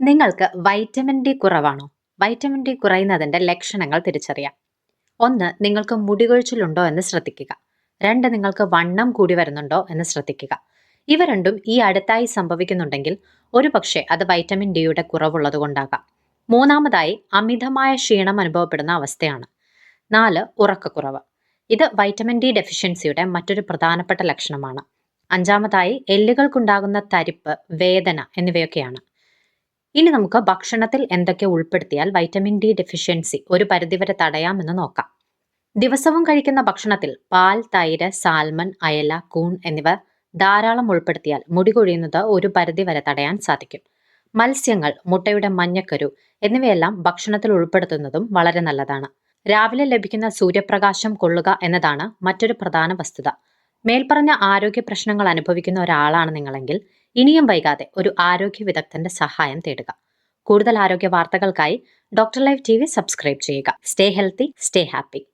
നിങ്ങൾക്ക് vitamin D കുറവാണോ? Vitamin D കുറയുന്നതിന്റെ ലക്ഷണങ്ങൾ തിരിച്ചറിയാം. ഒന്ന് നിങ്ങൾക്ക് മുടികൊഴിച്ചിലുണ്ടോ എന്ന് ശ്രദ്ധിക്കുക. രണ്ട് നിങ്ങൾക്ക് വണ്ണം കൂടി വരുന്നുണ്ടോ എന്ന് ശ്രദ്ധിക്കുക. ഇവ രണ്ടും ഈ അടുത്തായി സംഭവിക്കുന്നുണ്ടെങ്കിൽ ഒരുപക്ഷെ അത് വൈറ്റമിൻ ഡിയുടെ കുറവുള്ളത് കൊണ്ടാകാം. മൂന്നാമതായി അമിതമായ ക്ഷീണം അനുഭവപ്പെടുന്ന അവസ്ഥയാണ്. നാല് ഉറക്കക്കുറവ്. ഇത് വൈറ്റമിൻ ഡി ഡെഫിഷ്യൻസിയുടെ മറ്റൊരു പ്രധാനപ്പെട്ട ലക്ഷണമാണ്. അഞ്ചാമതായി എല്ലുകൾക്കുണ്ടാകുന്ന തരിപ്പ് വേദന എന്നിവയൊക്കെയാണ്. ഇനി നമുക്ക് ഭക്ഷണത്തിൽ എന്തൊക്കെ ഉൾപ്പെടുത്തിയാൽ വൈറ്റമിൻ ഡി ഡെഫിഷ്യൻസി ഒരു പരിധിവരെ തടയാമെന്ന് നോക്കാം. ദിവസവും കഴിക്കുന്ന ഭക്ഷണത്തിൽ പാൽ തൈര് സാൽമൺ അയല കൂൺ എന്നിവ ധാരാളം ഉൾപ്പെടുത്തിയാൽ മുടി കൊഴിയുന്നത് ഒരു പരിധിവരെ തടയാൻ സാധിക്കും. മത്സ്യങ്ങൾ മുട്ടയുടെ മഞ്ഞക്കരു എന്നിവയെല്ലാം ഭക്ഷണത്തിൽ ഉൾപ്പെടുത്തുന്നതും വളരെ നല്ലതാണ്. രാവിലെ ലഭിക്കുന്ന സൂര്യപ്രകാശം കൊള്ളുക എന്നതാണ് മറ്റൊരു പ്രധാന വസ്തുത. മേൽപ്പറഞ്ഞ ആരോഗ്യ പ്രശ്നങ്ങൾ അനുഭവിക്കുന്ന ഒരാളാണ് നിങ്ങളെങ്കിൽ ഇനിയും വൈകാതെ ഒരു ആരോഗ്യ വിദഗ്ധന്റെ സഹായം തേടുക. കൂടുതൽ ആരോഗ്യ വാർത്തകൾക്കായി ഡോക്ടർ ലൈഫ് ടി സബ്സ്ക്രൈബ് ചെയ്യുക. Stay healthy stay happy.